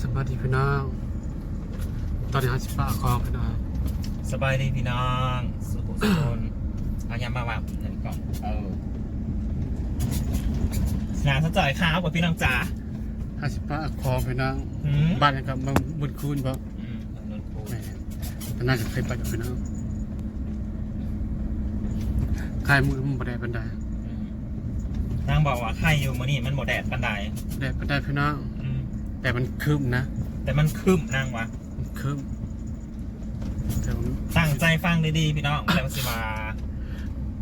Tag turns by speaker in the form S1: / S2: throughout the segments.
S1: สวัสดีพี่น้อง ตอนนี้ฮัสิปะคองพี่น้อง
S2: สบายดีพี่น้อง สุขุสุคนเอายามาแบบเห็นก่อนเออสนามสะจ่อยข้าวกับพี่น้องจ๋า
S1: ฮัสิปะคองพี่น้อง
S2: หืม
S1: บ้านนี้กับเมืองบุญคูนบ่
S2: อืมถนนปู
S1: แหม่แต่น่าจะเคยไปกับพี่น้องใครมือมันบ่ได้บันได
S2: อืมนางบอกว่าใครอยู่มื้อนี้มันหมดแดดบันได
S1: ได้บันไดพี่น้อง
S2: อืม
S1: แต่มันคืมนะ
S2: แต่มันครึ้มนางวะ
S1: มันคืมแต่มัน
S2: ตั้งใจฟังดีๆพี่น้องอะไรมาสิมา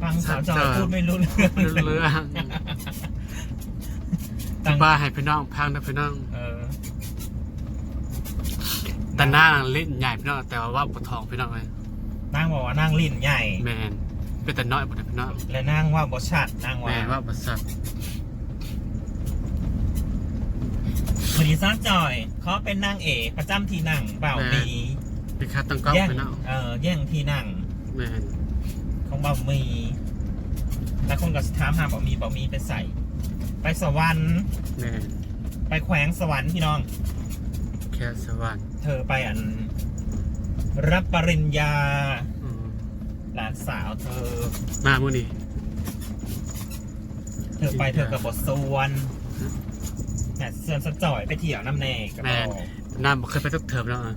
S2: ฟังสาวจอยพูดไม่รู้เรื่อง
S1: เรื่อง
S2: ตั้ง
S1: บ้าให้พี่น้องพังนะพี่น้อง
S2: เออ
S1: แต่หน้าเล่นใหญ่พี่น้องแต่ว่าว่าปวดท้องพี่น้องเลย
S2: นางบอกว่านางลิ้นใหญ่
S1: แมนเป็นแต่น้อยปวดพี่น้อง
S2: และนางว่าบชัดนาง
S1: แม
S2: ว่า
S1: นว่าประสาท
S2: วันนี้ซ้าจอยเขาเป็นนางเอกประจำที่นั่งเบ่าวมี
S1: พี่คัดตั้งกล้อง
S2: แย่ง
S1: พี่น้อง
S2: เออแย่งที่นั่ง
S1: แมน
S2: ของเบ่าวมีแล้วคนก็ถามหาเบ่าวมีเบ่าวมีไปใส่ ไปสวรรค์
S1: แมน
S2: ไปแขวงสวรรค์พี่น้อง
S1: แค่สวรรค์
S2: เธอไปอัน รับปริญญา
S1: อืม
S2: หลานสาวเธอ
S1: มามื่อนี้
S2: เธอไปเธอกับบทสวน แต่เสื่อมสะจ่อยไปเที่ยวน้ำแน่กับ
S1: แม
S2: เรา
S1: นน้ำบ่เคยไปตักเถิบแล้วอะ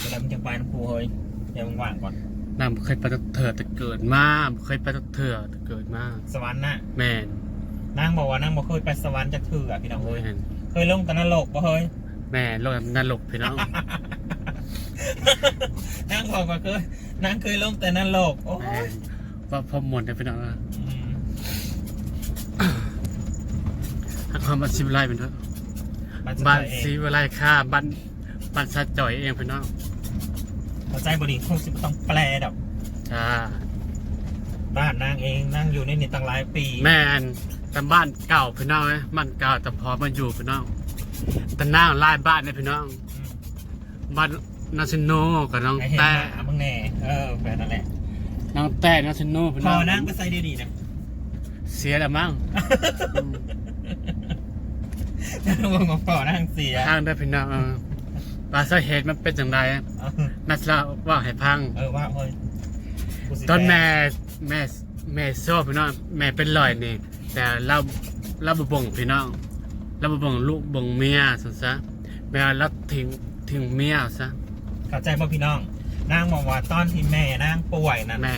S2: เวลามึงจะไปน้ำพูเฮ้ยเดี๋ยวมึงว่างก่อน
S1: น้ำบ่เคยไปตักเถิบแต่เกิดมาบ่เคยไปตักเถิบแต่เกิดมา
S2: สวรรค์น่ะ
S1: แมน
S2: นางบอกว่านางบอกเคยไปสวรรค์จากเถื่อพี่น้อง
S1: แม
S2: เฮ้ย
S1: น
S2: เคยลงแต่นรกปะเฮ้ย
S1: แมนโลกนรกพี่น้อง
S2: นางบอกว่าเคยนางเคยลงแต่นรกโอ้
S1: แม
S2: ย
S1: นว่าพอหมดเลยพี่น้องอะ
S2: อืม
S1: ถ้าความมาซิวิไลเป็นเถอะ
S2: มันจะ
S1: บ้าน
S2: เอง
S1: ซิวิไลค่าบ้านบ้านซาจ่อยเองพี่น้อง
S2: เข้าใจบริคงสิบ่ต้องแปลดอก
S1: จ้า
S2: บ้านนางเองนั่งอยู่ในนี่ตั้งหลายปี
S1: แม่นแต่บ้านเก่าพี่น้องเลยบ้านเก่าแต่พอมาอยู่พี่น้องแต่หน้าลายบ้านเนี่ยพี่น้อง
S2: อืม
S1: บ้านนาซิโนกับน้อง
S2: ไอเห็น
S1: แต่
S2: หน้ามึงแน่เออแบบนั้นแหละ
S1: น้องแต่นาซิโนพี่
S2: พ
S1: น้
S2: อ
S1: อง
S2: นั่งไปใส่ดีๆนะ
S1: เสียแล้วมั้ง
S2: มึงมาพอนั่งเสีย
S1: พังได้พี่น้องเออปลาสาเหตุมันเป็นอย่างไร
S2: เออ
S1: นัสลาว่าให้พัง
S2: เออว่าเฮ้ยกูสิ
S1: ตอนแม่
S2: ปล
S1: แม่แม่โซ่พี่น้องแม่เป็นลอยนี่ แต่เราเราบบ่งพี่น้องเราบบ่งลูกบ่งเมียสันซะแม่เราทิ้งทิ้งเมียซะ
S2: เข้าใจป่ะพี่น้องนางบอกว่าตอนที่แม่นางป่วยนั่น
S1: แม่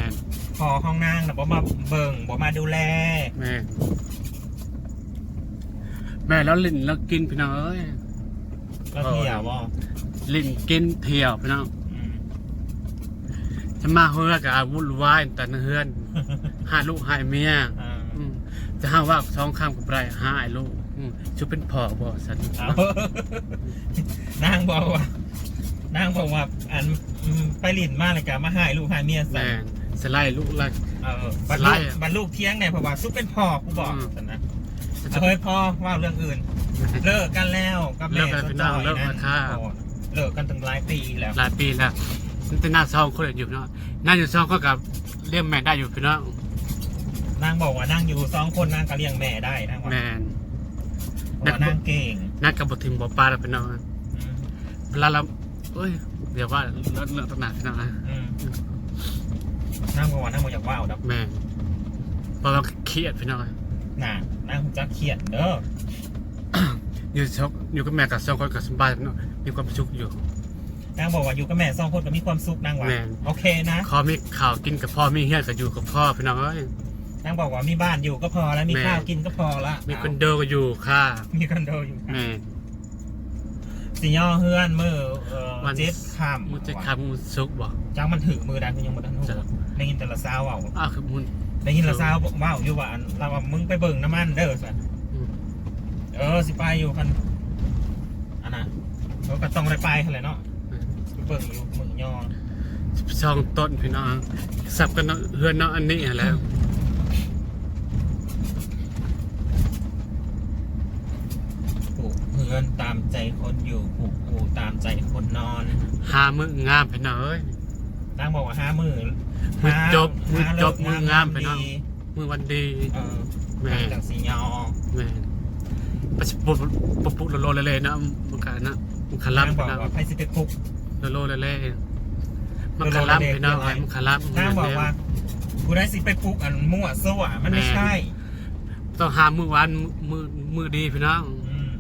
S2: พอห้องนางนะบ่มาเบิ่งบ่มาดูแล
S1: แม่ แม่แล้วลิ้นแล้วกินพี่น้องเอ้ย
S2: แล้วเที่ยวบ่
S1: ลิ้นกินเที่ยวพี่น้อง
S2: อืม
S1: จะมาเฮือกับอาวุธวายแต่ในเฮือนหาลูกหายเมีย
S2: อ่า
S1: อืมจะห้าว่าสองคำกับไรหายลูกอืมชุบเป็นพ่อบ่สัน
S2: เอานางบอกว่านางบอกว่าอันอืมไปลินมากเลยกะมาหายลูกหายเมียใส่
S1: แม่นสไลด์ลูกละ
S2: เออบัน
S1: ไล่
S2: ลูก
S1: อะ
S2: บันลูกเที่ยงเนี่ยเพราะว่าซุปเป็นพ่อกูบอก
S1: อืม
S2: สันนะ เอาเฮ้ยพ่อว่าเรื่องอื่น เลิกกันแล้วกับ
S1: เลิ
S2: แม่
S1: กกันพี่น้อง
S2: จอย
S1: เลิกกันค่ะ
S2: โอ้เลิกกันตั้งหลายปีแล้ว
S1: หลายปีแล้วมันเป็นหน้าซองคนอยู่พี่น้องหน้าอยู่ซองก็กับเลี้ยงแม่ได้อยู่พี่น้อง
S2: นางบอกว่านั่งอยู่สองคนนางก็เลี้ยงแม่ได้นางว่า
S1: แม่น
S2: เพราะว่านางเก่ง
S1: นักกับบทิมบ่ปลาแล้วพี่น้อง
S2: อืม
S1: เวลาเราเอ้ยเดี๋ยวว่าเลิกเลิกตั้งนานพี่น้องนะ
S2: อืมนางบอกว่านางบอกอยากว่าวดอก
S1: แม่นเพราะเราเครียดพี่น้อง
S2: น่ะนางจะเขียนเด้อ
S1: อยู่ซอกอยู่กับแม่กับซองคนกับสบายพี่น้องมีความสุขอยู่
S2: นางบอกว่าอยู่กับแม่สองคนก็มีความสุขนางว่า
S1: แม่น
S2: โอเคนะ
S1: ขอมีข่าวกินกับพ่อมีเฮียนกับอยู่กับพ่อพี่น้องเอ้ย
S2: นางบอกว่ามีบ้านอยู่ก็พอแล้วมี
S1: แม่
S2: ข้าวกินก็พอละ
S1: มีคอนโดก็อยู่ค่ะ
S2: มีคอนโดอยู่
S1: แม่
S2: สีย่อเฮือนมือเอ่อ
S1: วัน
S2: เจ็ดคำ
S1: มุจะคำมุสุกบ่
S2: จ้างมันถือมือดังคือยังบ่ทันหู
S1: จ้ะ
S2: ได้ยินแต่ละซาวเว้า
S1: อ้าวคือมุน
S2: ได้ยินละซาวเว้าอยู่ว่าอันเราว่ามึงไปเบิ่งน้ำมันเด้อสัน
S1: อืม
S2: เออสิไปอยู่คันอันน่ะเขาก็ต้องได้ไปหั่นแหละเนาะไปเบิ่งอยู่มือย่อ
S1: ซองต้นพี่น้องสับกันเนาะเฮือนเนาะอันนี้แหล้ว
S2: ปลูกเฮือนตามใจคนอยู่ปลูกปูตามใจคนนอน
S1: หามืองามพี่น้องเอ้ย
S2: นางบอกว่าห้ามือ
S1: มือจบมือ
S2: หา
S1: จบ
S2: เลิก
S1: มืองามไปเนาะ
S2: ดี
S1: มือวันดี
S2: เออ
S1: แม่
S2: จังสียอ
S1: แม่ปสิปุบปุบปุบโลโลเลๆนะมันกันนะมันคารับ
S2: นางบอก
S1: นะ
S2: ว่าใครสิไปปลุก
S1: โลโลเลๆมันคารับพี่น้องไอ้มันคารับ
S2: นางบอกว่ากูได้สิไปปลุกอันมั่วซั่วมันไม่ใช่
S1: ต้องหามือวันมือมือดีพี่น้อง
S2: อืม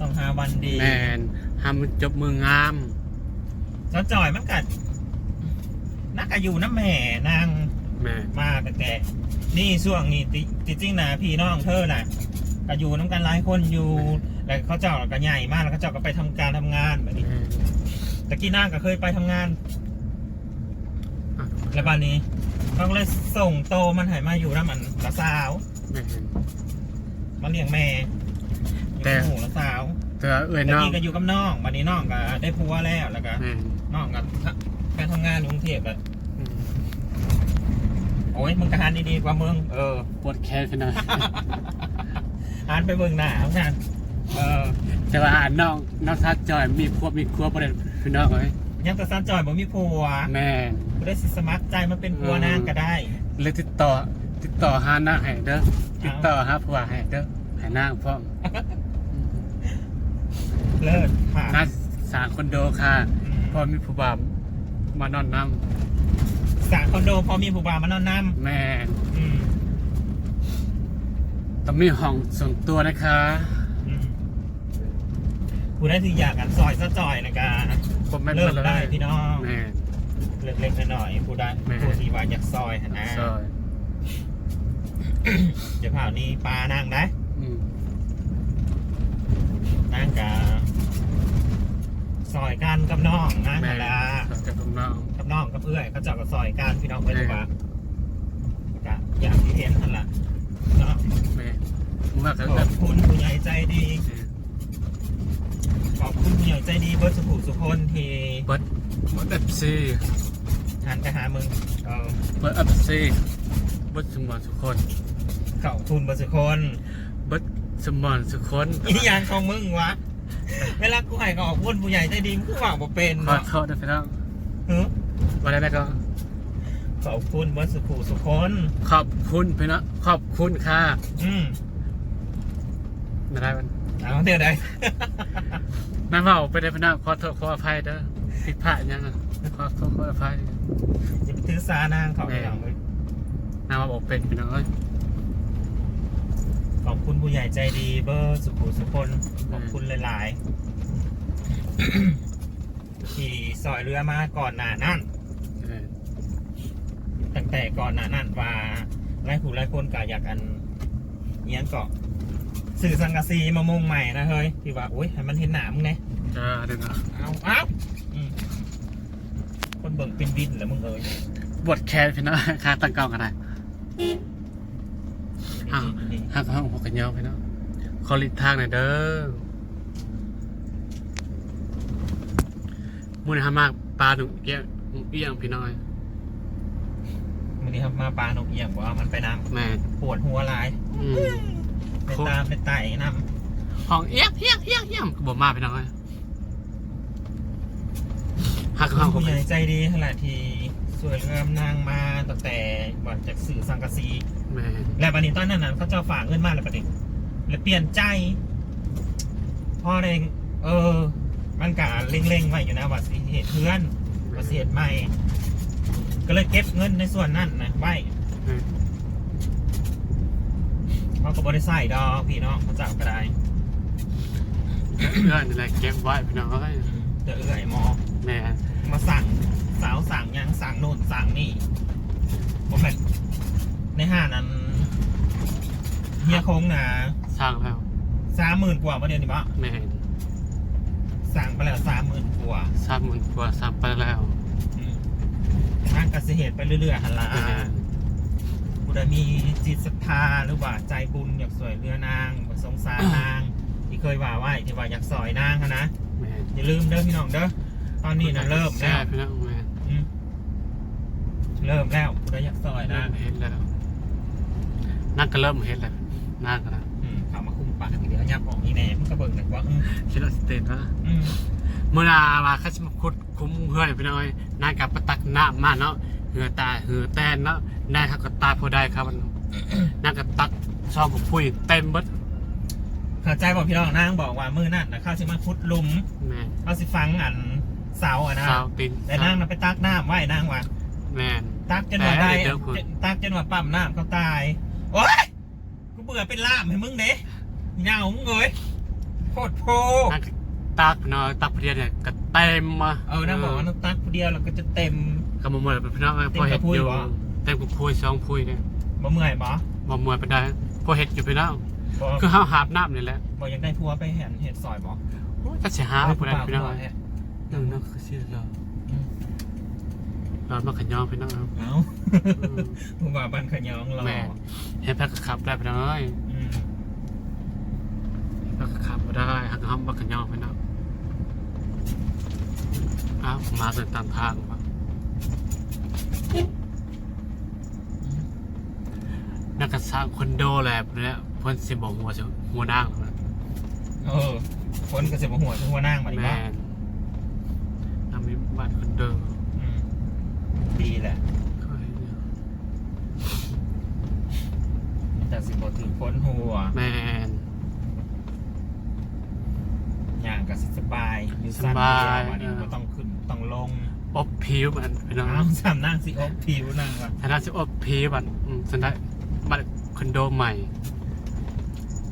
S2: ต้องหาวันดี
S1: แมนหามือจบมืองาม
S2: เจ้าจ่อยมันกัด นักอายุน้ำแม่นาง
S1: แมน
S2: มาแต่แต่นี่ช่วงนี้ติติจริงนะพี่น้องเธอน่ะก็อยู่น้ำกันหลายคนอยู่แล้วเขาเจ้าก็ใหญ่มากแล้วเขาเจ้าก็ไปทำการทำงานแบบนี้
S1: แมน
S2: ตะกี้นางก็เคยไปทำงาน
S1: อะ
S2: แล้วบัดนี้เขาก็เลยส่งโตมันใหายมาอยู่น้ำมันละสาว
S1: แมน
S2: มาเลี้ยงแม่อยู่
S1: แต่
S2: กับหมูละสาว
S1: แต่เอ้ย
S2: ตะ
S1: น้อง
S2: กี้ก็อยู่กับน้องบัดนี้น้องก็ได้ผัวแล้วแล้วก็
S1: แมน
S2: น้องก็ ไปทำงานอยู่กรุงเทพอะ
S1: อืม
S2: โอ้ยมึงก็หันดีๆกว่ามึงเออ
S1: ปวดแขนพี่น้อง
S2: หันไปเบิ่งหน้าเขากันเออ
S1: แต่ว่าน้องน้องทัดจอยมีครัวมีครัวประเด็นพี่น้องเอ้ย
S2: ยังแต่ซันจอยบ่มีผัว
S1: แมน
S2: กูได้สิสมัครใจมาเป็นผัวนางก็ได้
S1: เลยติดต่อ ติดต่อหานางให้เด้อติดต่อหาผัวให้เด้อให้นางพร้อม
S2: เลิศค่ะ
S1: น่าสร้างคอนโดค่ะ
S2: อืม
S1: พอมีผู้บ่าว มานอนน
S2: สร้างคอนโดพอมีผู้บ่าวมานอนนำ
S1: แม่นำ
S2: อืม
S1: ต้องมีห้องส่วนตัวนะคะ
S2: อืมกูได้ที่อยากกันซอยซะจอยนะกา
S1: ผมไม่
S2: เริ่ม
S1: ป็นร
S2: ได้พี่น้อง
S1: แม่น
S2: เล็กๆน้อยๆกูได้
S1: แม่
S2: กูที่ว่าอยากซอยหั่นนะ
S1: ซอย
S2: เดี๋ยวผ่าวนี้ปลานางได้
S1: อืม
S2: นางกา ซอยกันกับน้องนาง
S1: แม่
S2: หั่น
S1: น
S2: ละ
S1: กับน้อง
S2: กับน้องกับเอื้อยเขาเจ้าก็ซอยกันพี่น้องเพื่อน
S1: แม่
S2: ว่าก็อย่างที่เห็นนั่นแหละเนาะ
S1: แม่นมึงว่ากัน
S2: ข
S1: แบ
S2: อบบคุณผู้ใหญ่ใจดีขอบคุณผู้ใหญ่ใจดีเบิร์ดสุขุมสุคนที่
S1: เบิร์ดเบิร์ดเอฟซี
S2: หันไปหามึงเออ
S1: เบิร์ดเอฟซีเบิร์ดสมอนสุคน
S2: ขอบคุณเบิร์ดสุคน
S1: เบิร์ดสมอนสุคน
S2: อีหยังของมึงวะ เวลากูให้ก็ขอบคุณผู้ใหญ่ใจดีมึงก็ว่าบ่เป็น
S1: ขอ
S2: เนาะ
S1: โทษนะพี่น้อง
S2: หึ
S1: วันนี้ก็
S2: ขอบคุณเบิร์ดสุขุมสุคน
S1: ขอบคุณพี่น้องขอบคุณค่ะ
S2: อืม
S1: ไม่ได้มัน
S2: เอาเดี๋ยวได้
S1: น้ำเบาไปได้พี่น้องขอโทษขออภัยเด้อผิดพลาดยังอะขอโทษขออภัย
S2: อย่าไปถือสานางเขาพี่น้องเว้ย
S1: น้ำมาบอกเป็นพี่น้องเอ้ย
S2: ขอบคุณผู้ใหญ่ใจดีเบอร์สุขุมสุคนขอบคุณหลายๆ ที่ซอยเรือมาก่อนหน้านั้น
S1: เออ
S2: ตั้งแต่ก่อนหน้านั้นว่าไล่ผู้ไล่คนก็อยากอันเนี้ยงเกาะสื่อสังกะสีมามุงใหม่นะเฮ้ยที่ว่าอุ้ยให้มันเห็นหนามงไง
S1: จ้าเดี๋ยวนะ
S2: เอาเอาอืมคนเบิ่งเป็นวินแล้วมึงเอ้ย
S1: บทแคสพี่น้องค่าตั้งเก้ากันได้ ห้างห้างห้างหกกันยาวพี่น้องขอลิทางหน่อยเด้อมูลค่ามากปลาหนุ่มเอี้ยงเอี้ยงพี่น้อย
S2: มึงนี่ครับมาปลานกเอี่ยงว่ามันไปน้
S1: แม่ำ
S2: ปวดหัวหลาย
S1: อืม
S2: ไปตามไปไต่น้
S1: ห้องเอี้ยงเอี้ยงเอี้ยงเอี้ยงก็บอกมาพี่น้องเลยหักำห้องห
S2: ผู้
S1: ก
S2: ใหญ่ใจดีขนาดที่สวยเรือนางมาตั้งแต่ว่าจากสื่อสังกะสี
S1: แม่
S2: แล้วบันนี้ตอนนั้นนะเขาเจะฝากเงินมาแล้วประเด็นแล้วเปลี่ยนใจพ่อเองเออ มันกะเล็งๆไว้อยู่นะว่าสิเหตุเพื่อนว่าสิเหตุใหม่ ก็เลยเก็บเงินในส่วนนั้นนะไว้
S1: แม่
S2: เขาก็บริใส่ดอกพี่น้องเขาเจ้าก็ได้
S1: เพื่อนอะไรเก็บไว้พี่น้องเอ้ย
S2: เดี๋ยวเอื่อยหมอ
S1: แม่
S2: มาสั่งสาวสั่งหยังสั่งโน่นสั่งนี่ผมแบบ ในห้านั้นเฮียโค้งนะ
S1: สร้างแล้ว
S2: สามหมื่นกว่าประเดี๋ยวนี้ปะ
S1: แม่
S2: สั่งไปแล้วสามหมื่นกว่า
S1: สร้างมันกว่าสร้างไปแล้ว
S2: อืมทางกสิเหตุไปเรื่อยๆหันละ
S1: แม่
S2: บุได้มีจิตศรัทธาหรือว่าใจบุญอยากสวยเรือนางอยากสงสารนาง ที่เคยว่าไว้ที่ว่าอยากสอยนางหั้นนะ
S1: แม่
S2: อย่าลืมเด้อพี่น้องเด้อ ตอนนี้นะเริ่ม
S1: แซ่
S2: แล้ว
S1: บพี่น้องแม่
S2: อืมเริ่มแล้วบุได้อยากสอย
S1: เริ่
S2: นาง
S1: มเห็นแล้ว นั่งก็เริ่มเห็นแล้วนั่งก็นะ
S2: อืมเขามาคุ้มปากเดี๋ยวยับออกนี่แน่มันก็เบิ่งหนักว่าอืม
S1: คิดว่าสเตตนะ
S2: อืม
S1: เมื่อนาว่าเขาจะมาคุดคุ้มเพื่อนพี่น้องนั่งกับประตักน้ำมาเนาะเหือตาเหือแตนเนาะนายเขาก็ตายพอได้ครับมันนั่งกับตักซองกับพุ้ยเต็มเบิด
S2: เข้าใจบอกพี่น้องนางบอกว่ามือนั่นนะเข้าสิมาขุดหลุม
S1: แม่น
S2: เอาสิฟังอันเสาอะนะ
S1: สาวติน
S2: แต่นางน่ะไปตักน้ำไว้นางว่า
S1: แม่น
S2: ตักจนว่าได้
S1: เดี๋ยวคุณ
S2: ตักจนว่าปั๊มน้ำเขาตาย โอ๊ยกูเบื่อเป็นล่ามให้มึงเด้เหงามึงเลยโคตรโพ
S1: นักตักเนาะตักเพียเนี่ยก็เต็มมา
S2: เออนางบอกว่าน้ำตักคนเดียวเราก็จะเต็ม
S1: ก็บ่มวยพี่น้องพอเฮ็ดอยู่เต็มกับพุยสองพุยเนี่ย
S2: บ่เมื่อยบ่
S1: บ่มวยไปได้พอเฮ็ดอยู่พี่น้อง
S2: บ่
S1: คือเฮาหาบน้ำนี่แหละ
S2: บ่อยากได้ผัวไปเห็นเห็ดซอยบ่
S1: ก็สิหาผู้ใดพี่น้อง
S2: เา
S1: นั่นนั่นคือสิเราเรามาขยองพี่น้องครับ
S2: เอ้า
S1: อืม
S2: ผู้บ่าวบ้านขะยองรอ
S1: แม่เฮ็ดแพ็กก็ขับได้พี่น้องเอ้ย
S2: อืม
S1: แพ็กก็ขับบ่ได้หักห้องมาขยองพี่น้องอ้าวมาเดินตามทางว่ะนักกษัตริย์คอนโดแหละเนี่ยเพิ่นสิบอกหัวสิหัวนางแล้วนะ
S2: เออคนก็สิบ่หัวถึงหัวนั่งมาดิบ่
S1: แม่นทำมีบัตรคอนโด
S2: อืมดีแหละ
S1: เขาให้เนี่ย
S2: แต่สิบ่ถึงพ้นหัว
S1: แม่น
S2: อย่างก็สิสบายอยู่สั้น
S1: สบาย
S2: เดียวอันนี้บ่ต้องขึ้นต้องลง
S1: อบผิวมันพี่น้อง
S2: เอ้าสามนั่งสิอบผิวนั่งว่ะ
S1: ถ้าได้สิอบผิวบัตรอืมสันได้บัตรคอนโดใหม่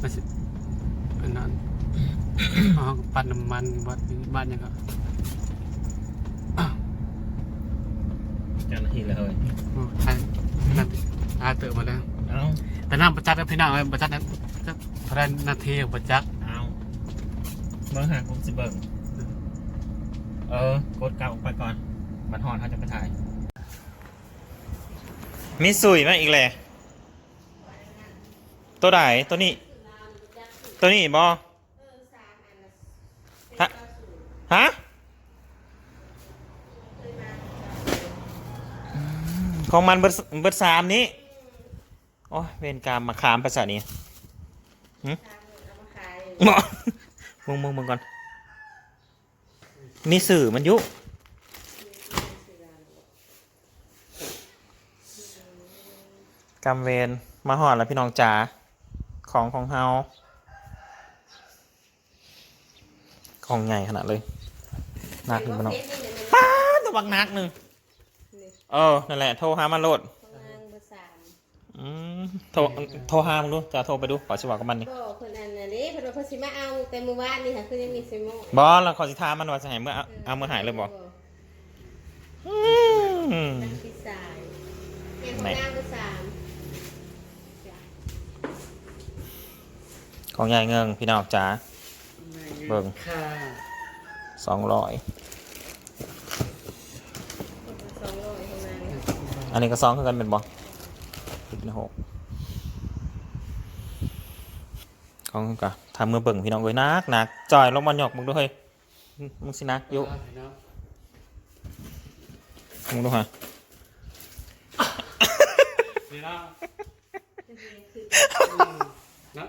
S1: มันสิเป็นนั้นอ๋อปั่นน้ำมันวัดนี้บ้านยังก็
S2: เจ้าหน้าที่เลย
S1: โอ้ทายนั่น ทายเติมมาแล้ว
S2: เอ้า
S1: แต่น้ำประจักษ์นะพี่น้องเอ้ยประจักษ์นั้นก็เท่าไหรนาทีของประจักษ์
S2: เอาเมื่อหาผมสิเบิ่งเออกดกลับออกไปก่อนบัดฮอนเขาจะไปถ่าย มีสุยมาอีกแหละตัวไหนตัวนี้ ตัวนี้บอฮะฮะอืมของมันเบิดเบิดสามนี้ โอ้ยเวรกรรมมาขามภาษานี้หึหมอมึงมึงมึงก่อน มีสื่อมันอยุกำเวรมาหอดแล้วพี่น้องจ๋าของของเฮาของใหญ่ขนาดเลยหนักหนึ่งพี่น้องป้าดตัวบักหนักหนึ่งเออนั่นแหละโทรหามาโหลด
S3: อืม
S2: โทรโทรหามึงดูจะโทรไปดูขอชิบอกกับมันนี่
S3: ก็คนอันนั้นนี่เพราะว่าเพอสิมาเอาแต่มือวานนี่ค่ะคือยังมีซิโม่
S2: บอสแล้วขอสิทามมันว่าจะหายเมื่อเอาเอามือหายเลยบอกอืม
S3: นักที่สายแม่ของนางเบอร์สาม
S2: ของใหญ่เงิงพี่น้องจ๋าเบิ่ง
S1: ค่ะ
S2: สองร้อย
S3: สองร้อยของนาง
S2: อันนี้ก็สองคือกันเป็นบอสิ บหกของกะทำมือเบิ่งพี่น้องเอ้ยนักหนักจ่อยลงมาหยอกมึงด้วยมึงสินักอยุ
S1: พี่น้อง
S2: มึงดูฮะ
S1: พี่น้องเนาะ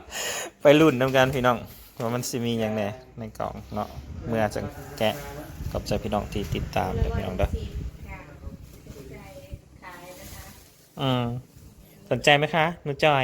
S2: ไปรุ่นน้ำกันพี่น้องว่ามันสิมีอย่างแน่ในกล่องเนาะเมื่อจะแกะกับใจพี่น้องที่ติดตามเด้อพี่น้องเด้ออืม สนใจไหมคะหนูจอย